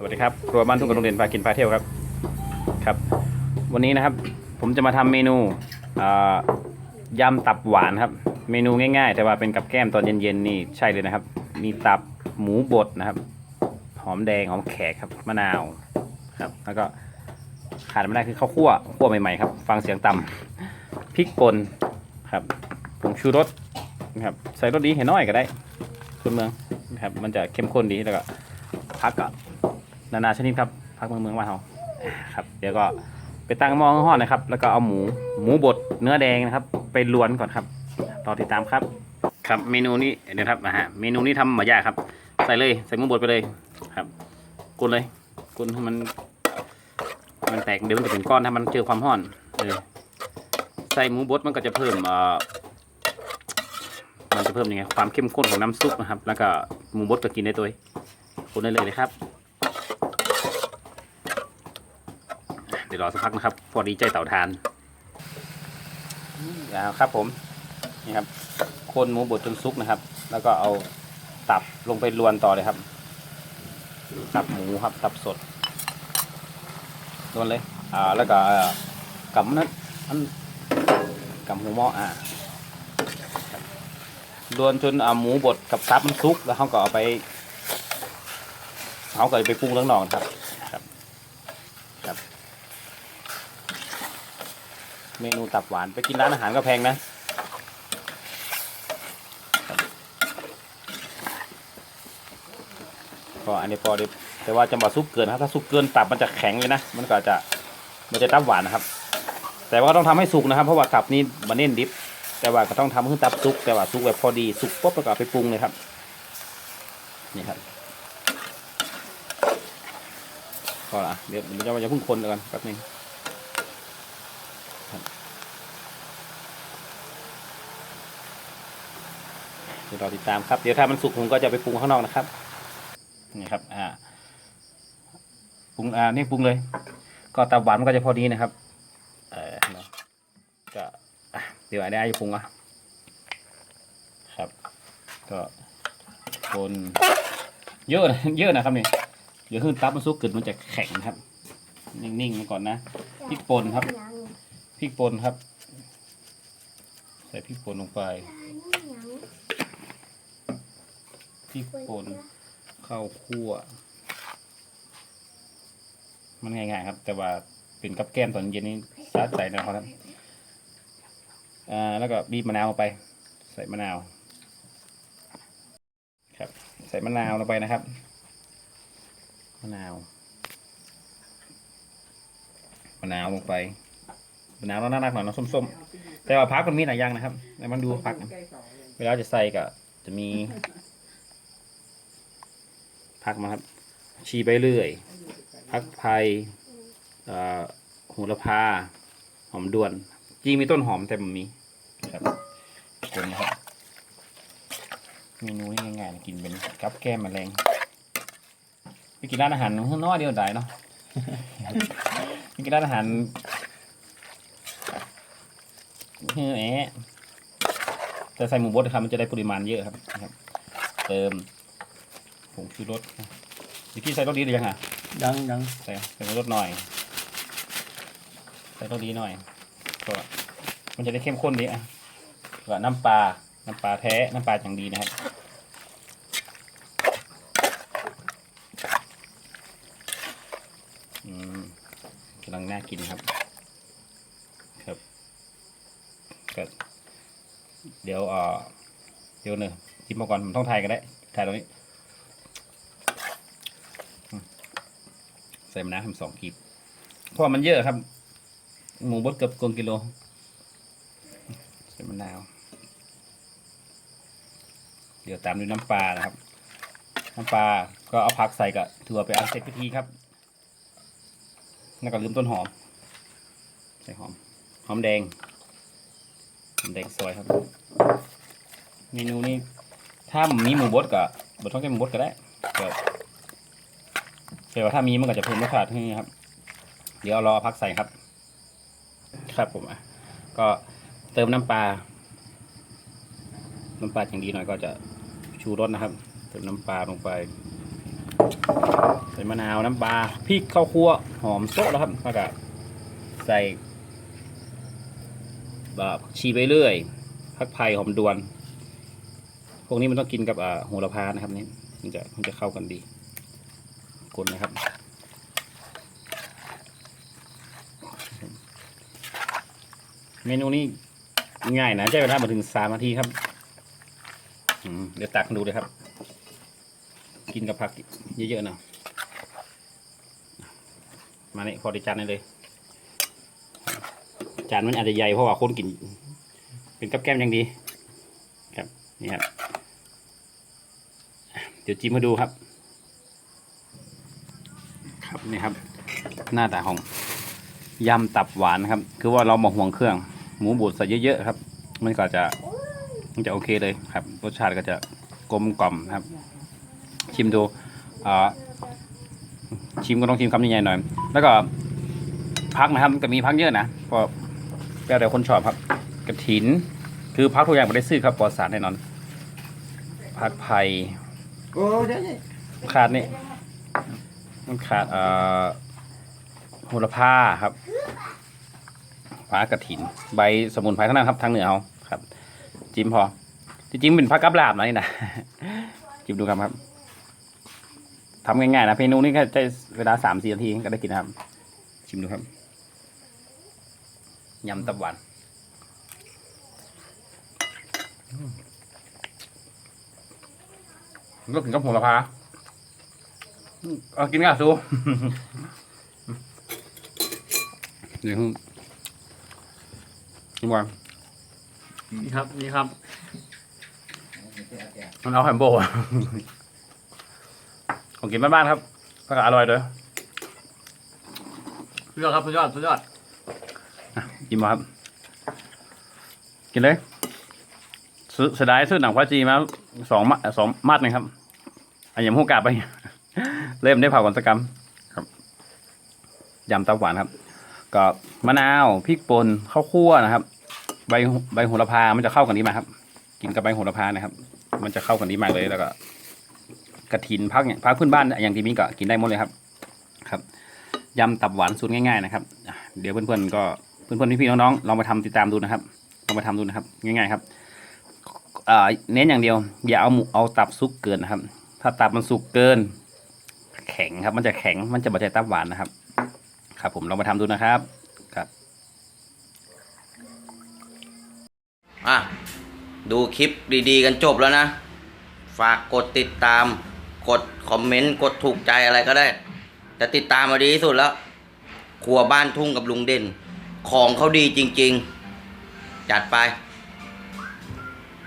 สวัสดีครับครัวบ้านทุ่งกับโรงเรียนพากินพาเที่ยวครับครับ วันนี้นะครับ ผมจะมาทำเมนูยำตับหวานครับ เมนูง่ายๆ แต่ว่าเป็นกับแก้มตอนเย็นๆนี่ใช่เลยนะครับ มีตับหมูบดนะครับ หอมแดงหอมแขกครับมะนาวครับ แล้วก็ขาดไม่ได้คือข้าวคั่วคั่วใหม่ๆครับ ฟังเสียงต่ำพริกป่นครับผงชูรสนะครับใส่รสดีเห็นน้อยก็ได้คุณเมืองนะครับ มันจะเข้มข้นดีแล้วก็พักก็ นานาชนิดครับพักเมืองเมืองบ้านเราครับ เดี๋ยวก็ไปตั้งหม้อห้อนนะครับ แล้วก็เอาหมูหมูบดเนื้อแดงนะครับ ไปลวนก่อนครับรอติดตามครับ ครับเมนูนี้เดี๋ยวครับนะฮะเมนูนี้ทำหมายากครับ ใส่เลยใส่หมูบดไปเลยครับกุนเลยกุนให้มัน มันแตกเดี๋ยวมันจะเป็นก้อนถ้ามันเจอความร้อนเลยใส่หมูบดมันก็จะเพิ่มเอ่อมันจะเพิ่มยังไงความเข้มข้นของน้ำซุปนะครับ แล้วก็หมูบดก็กินได้ตัวคุณได้เลยเลยครับ เดี๋ ยวรอสักพักนะครับ พอดีใจเต่าทานอ่าครับผมนี่ครับคนหมูบดจนซุกนะครับ แล้วก็เอาตับลงไปลวนต่อเลยครับ ตับหมูครับตับสดลวนเลยอ่าแล้วก็กำนั้นอันกำหัวหม้ออ่ารวนจนอ่าหมูบดกับตับมันซุกแล้วเขาก็เอาไปเขาก็ไปปรุงเรื่องนอกครับครับครับ เมนูตับหวานไปกินร้านอาหารก็แพงนะก็อันนี้พอดีแต่ว่าจะมาซุปเกินนะครับถ้าซุปเกินตับมันจะแข็งเลยนะมันก็จะมันจะตับหวานนะครับ แต่ว่าต้องทำให้สุกนะครับ เพราะว่าตับนี้มันเน้นดิบ แต่ว่าก็ต้องทำให้ตับสุก แต่ว่าสุกแบบพอดีสุกปุ๊บแล้วก็เอาไปปรุงเลยครับนี่ครับก็ละเดี๋ยวเดี๋ยวจะจะเพิ่งคนกันแป๊บนึง เดี๋ยวรอติดตามครับเดี๋ยวถ้ามันสุกผมก็จะไปปรุงข้างนอกนะครับนี่ครับอ่าปรุงอ่านี่ปรุงเลย ก็ตับหวานมันก็จะพอดีนะครับ เออก็เดี๋ยวอันนี้ไอ้ปรุงอะครับ ก็คนเยอะนะเยอะนะครับนี่เดี๋ยวขึ้นตับมันสุกเกิดมันจะแข็งครับ นิ่งๆมาก่อนนะพริกป่นครับพริกป่นครับ ใส่พริกป่นลงไป พ ริกป่นข้าวคั่ว มันง่ายๆครับ แต่ว่าเป็นกับแก้มตอนเย็นนี้สาใจนะครับอ่าแล้วก็บีบมะนาวลงไป ใส่มะนาว ครับ ใส่มะนาวลงไปนะครับ มะนาว มะนาวลงไปมะนาวน่ารักหน่อยเนาะส้มๆ แต่ว่าพักมันมีหลายอย่างนะครับ แล้วมันดูพัก เวลาจะใส่ก็จะมีักมาครับ ชีไปเรื่อยพักไผ่โหระพา หอมด่วน จริงมีต้นหอมแต่มันมีครับเป็นนะครับเมนูนี้ง่ายๆกินเป็นกับแก้มแมลงไปกินร้านอาหารข้างนอกเดียวได้เนาะไปกินร้านอาหารเฮ้ยแอะแต่ใส่หมูบดนะครับมันจะได้ปริมาณเยอะครับ เติม ผงชูรสเมื่อกี้ใส่รสดีหรือยังอะยังยังใส่ใส่รสหน่อย ใส่รสดีหน่อยก็มันจะได้เข้มข้นดีอะก็น้ำปลา น้ำปลาแท้ น้ำปลาอย่างดีนะครับอืมกำลังน่ากินครับ ครับก็เดี๋ยวเอ่อเดี๋ยวเนอะจิ้มมาก่อนผมต้องถ่ายกันได้ถ่ายตรงนี้ ส่มะนาวทำสองกีบเพราะมันเยอะครับ หมูบดเกือบกงกิโลใส่มะนาว เดี๋ยวตามด้วยน้ำปลานะครับ น้ำปลาก็เอาผักใส่กับถั่วไปอันเสร็จพิธีครับ แล้วก็ลืมต้นหอม ใส่หอม หอมแดง หอมแดงซอยครับ เมนูนี้ถ้ามีหมูบดกับดท้องแก้หมูบดก็ได้ แต่ว่าถ้ามีมันก็จะเพิ่มรสชาติให้ครับ เดี๋ยวเอารอพักใส่ครับ ครับผมอะก็เติมน้ำปลา น้ำปลาอย่างดีหน่อยก็จะชูรสนะครับ เติมน้ำปลาลงไปส่มะนาวน้ำปลาพริกข้าวคั่วหอมโซะแล้วครับแล้วก็ใส่แบบชีไปเรื่อยผักไผ่หอมดวน พวกนี้มันต้องกินกับโหระพานะครับนี่มันจะมันจะเข้ากันดี คนนะครับ เมนูนี้ง่ายนะใช้เวลามาถึงสามนาทีครับเดี๋ยวตักดูเลยครับ กินกับผักเยอะๆหนะมาเนี่ยพอด้จานนี้เลย จานมันอาจจะใหญ่เพราะว่าคนกิน เป็นกับแก้มยังดี ครับนี่ครับเดี๋ยวจิ้มมาดูครับ ครับนี่ครับ หน้าตาของยำตับหวานนะครับ คือว่าเราหมกห่วงเครื่อง หมูบดใส่เยอะๆครับ มันก็จะมันจะโอเคเลยครับ รสชาติก็จะกลมกล่อมนะครับ ชิมดูอ่าชิมก็ต้องชิมคำใหญ่ๆหน่อย แล้วก็พักนะครับก็มีพักเยอะนะเพราะแล้วแต่คนชอบครับกระถิน คือพักทุกอย่างไม่ได้ซื้อครับปลอดสารแน่นอนพักไผ่โอ้เดี๋ยวขาดนี่ มันขาดเอ่อโหระพาครับฟ้ากระถิน ใบสมุนไพรทั้งนั้นครับทางเหนือเอาครับ จิ้มพอจริงๆเป็นผักกับลาบนะนี่นะจิ้มดูครับครับทำง่ายๆนะเมนูนี้แค่ใช้เวลาสามสี่นาทีก็ได้กินครับ ชิมดูครับยำตับหวานก็ถึงกับโหระพา เอากินกับซูเดี๋ยวนี่ก่อนนี่ครับ นี่ครับมันเอาแฮมโบของกินบ้านๆครับก็อร่อยด้วยสุดยอดครับสุดยอดสุดยอดกินมาครับ กินเลยซื้อเสียดายซื้อหนังพระจีมาสองมาสองมัดหนึงครับอันยำหูกาบไป เริ่มได้เผาก่อนสักกรรมครับยำเต้าหวานครับ ก็มะนาวพริกป่นข้าวคั่วนะครับ ใบใบโหระพา มันจะเข้ากันดีมากครับ กินกับใบโหระพานะครับ มันจะเข้ากันดีมากเลยแล้วก็กระถินพักเนี่ยพักพื้นบ้านอย่างที่มีก็กินได้หมดเลยครับ ครับยำตับหวานสูตรง่ายๆนะครับอะเดี๋ยวเพื่อนๆก็เพื่อนๆพี่ๆน้องๆลองมาทำติดตามดูนะครับลองมาทำดูนะครับ ง่ายๆครับอ่าเน้นอย่างเดียว อย่าเอาหมูเอาตับสุกเกินนะครับ ถ้าตับมันสุกเกิน แข็งครับ มันจะแข็ง มันจะบาดใจตับหวานนะครับ ครับ ผมลองมาทำดูนะครับ ครับ อะ ดูคลิปดีๆ กันจบแล้วนะ ฝากกดติดตาม กดคอมเมนต์ กดถูกใจอะไรก็ได้ แต่ติดตามมาดีที่สุดแล้ว ครัวบ้านทุ่งกับลุงเด่น ของเขาดีจริง ๆ จัดไป